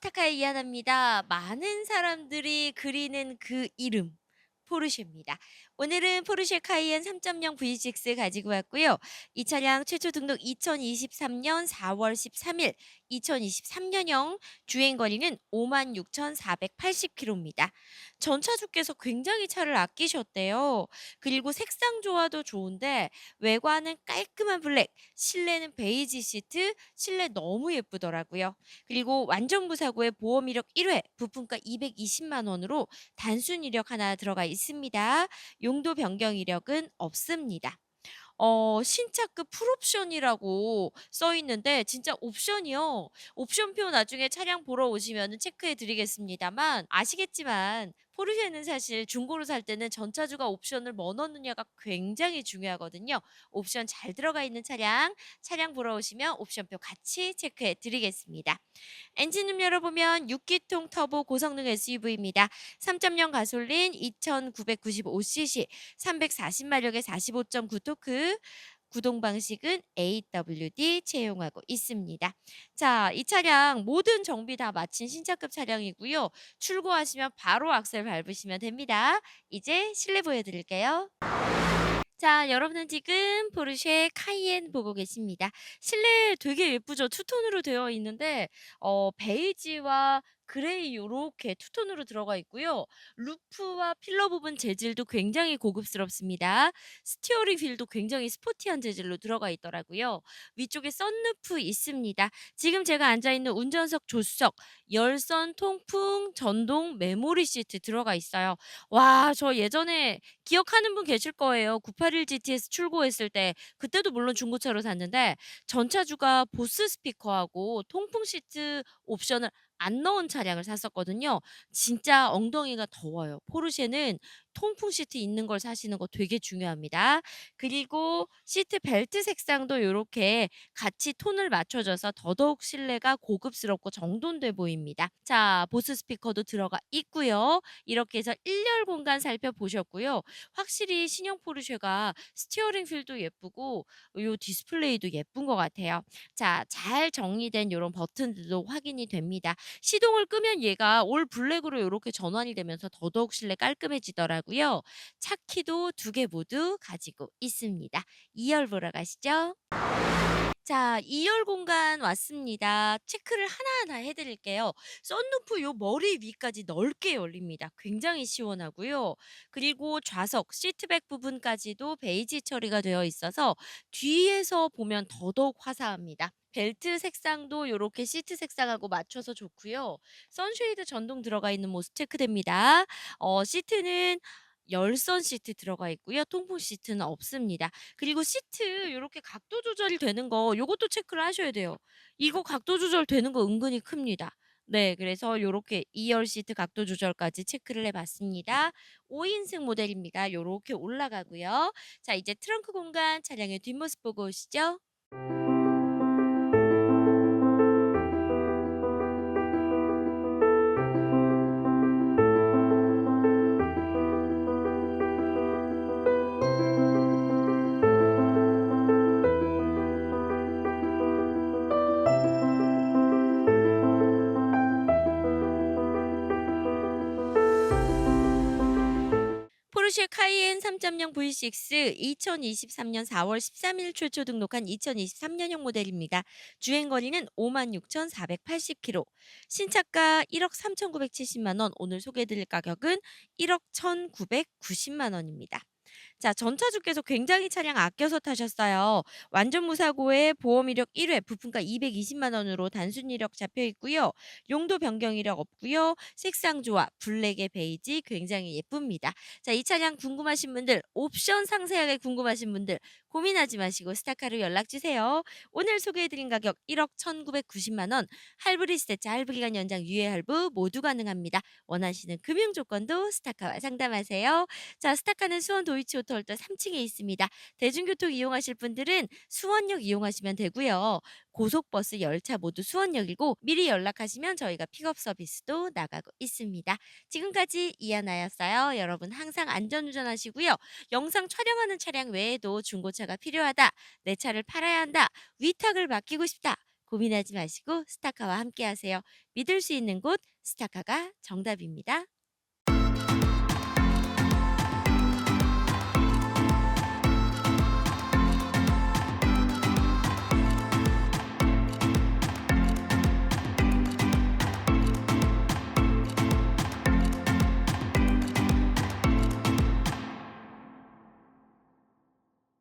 스타카의 이하나입니다. 많은 사람들이 그리는 그 이름 포르쉐입니다. 오늘은 포르쉐 카이엔 3.0 V6 가지고 왔고요. 이 차량 최초 등록 2023년 4월 13일, 2023년형 주행 거리는 56,480km입니다. 전차주께서 굉장히 차를 아끼셨대요. 그리고 색상 조화도 좋은데 외관은 깔끔한 블랙, 실내는 베이지 시트, 실내 너무 예쁘더라고요. 그리고 완전 무사고에 보험 이력 1회, 부품가 220만 원으로 단순 이력 하나 들어가 있습니다. 용도 변경 이력은 없습니다. 어 신차급 풀옵션이라고 써 있는데 진짜 옵션이요. 옵션표 나중에 차량 보러 오시면은 체크해 드리겠습니다만 아시겠지만 포르쉐는 사실 중고로 살 때는 전차주가 옵션을 뭐 넣느냐가 굉장히 중요하거든요. 옵션 잘 들어가 있는 차량, 차량 보러 오시면 옵션표 같이 체크해 드리겠습니다. 엔진음 열어보면 6기통 터보 고성능 SUV입니다. 3.0 가솔린 2995cc, 340마력의 45.9토크, 구동 방식은 AWD 채용하고 있습니다. 자, 이 차량 모든 정비 다 마친 신차급 차량이고요. 출고하시면 바로 악셀 밟으시면 됩니다. 이제 실내 보여드릴게요. 자, 여러분은 지금 포르쉐 카이엔 보고 계십니다. 실내 되게 예쁘죠? 투톤으로 되어 있는데 어 베이지와 그레이 요렇게 투톤으로 들어가 있고요. 루프와 필러 부분 재질도 굉장히 고급스럽습니다. 스티어링 휠도 굉장히 스포티한 재질로 들어가 있더라고요. 위쪽에 썬루프 있습니다. 지금 제가 앉아 있는 운전석 조수석 열선 통풍 전동 메모리 시트 들어가 있어요. 와, 저 예전에 기억하는 분 계실 거예요. 981 GTS 출고했을 때 그때도 물론 중고차로 샀는데 전차주가 보스 스피커하고 통풍 시트 옵션을 안 넣은 차량을 샀었거든요. 진짜 엉덩이가 더워요. 포르쉐는 통풍 시트 있는 걸 사시는 거 되게 중요합니다. 그리고 시트 벨트 색상도 요렇게 같이 톤을 맞춰줘서 더더욱 실내가 고급스럽고 정돈돼 보입니다. 자, 보스 스피커도 들어가 있고요. 이렇게 해서 1열 공간 살펴보셨고요. 확실히 신형 포르쉐가 스티어링 휠도 예쁘고 요 디스플레이도 예쁜 것 같아요. 자, 잘 정리된 요런 버튼들도 확인이 됩니다. 시동을 끄면 얘가 올 블랙으로 요렇게 전환이 되면서 더더욱 실내 깔끔해지더라고요. 차 키도 두 개 모두 가지고 있습니다. 2열 보러 가시죠. 자, 2열 공간 왔습니다. 체크를 하나하나 해 드릴게요. 썬루프 요 머리 위까지 넓게 열립니다. 굉장히 시원하고요. 그리고 좌석 시트백 부분까지도 베이지 처리가 되어 있어서 뒤에서 보면 더더욱 화사합니다. 벨트 색상도 요렇게 시트 색상하고 맞춰서 좋고요. 선쉐이드 전동 들어가 있는 모습 체크됩니다. 어 시트는 열선 시트 들어가 있고요. 통풍 시트는 없습니다. 그리고 시트 요렇게 각도 조절이 되는 거 요것도 체크를 하셔야 돼요. 이거 각도 조절 되는 거 은근히 큽니다. 네. 그래서 요렇게 2열 시트 각도 조절까지 체크를 해 봤습니다. 5 인승 모델입니다. 요렇게 올라가고요. 자 이제 트렁크 공간 차량의 뒷모습 보고 오시죠. 포르쉐 카이엔 3.0 V6 2023년 4월 13일 최초 등록한 2023년형 모델입니다. 주행 거리는 56,480km. 신차가 1억 3,970만 원. 오늘 소개해 드릴 가격은 1억 1,990만 원입니다. 자, 전차주께서 굉장히 차량 아껴서 타셨어요. 완전 무사고에 보험 이력 1회, 부품가 220만 원으로 단순 이력 잡혀 있고요. 용도 변경 이력 없고요. 색상 조화, 블랙에 베이지 굉장히 예쁩니다. 자, 이 차량 궁금하신 분들, 옵션 상세하게 궁금하신 분들 고민하지 마시고 스타카로 연락 주세요. 오늘 소개해 드린 가격 1억 1,990만 원. 할부 리스트 할부 기간 연장 유예 할부 모두 가능합니다. 원하시는 금융 조건도 스타카와 상담하세요. 자, 스타카는 수원 도이치 오토 홀더 3층에 있습니다. 대중교통 이용하실 분들은 수원역 이용하시면 되고요. 고속버스, 열차 모두 수원역이고 미리 연락하시면 저희가 픽업 서비스도 나가고 있습니다. 지금까지 이하나였어요. 여러분 항상 안전운전하시고요. 영상 촬영하는 차량 외에도 중고차가 필요하다. 내 차를 팔아야 한다. 위탁을 맡기고 싶다. 고민하지 마시고 스타카와 함께 하세요. 믿을 수 있는 곳 스타카가 정답입니다.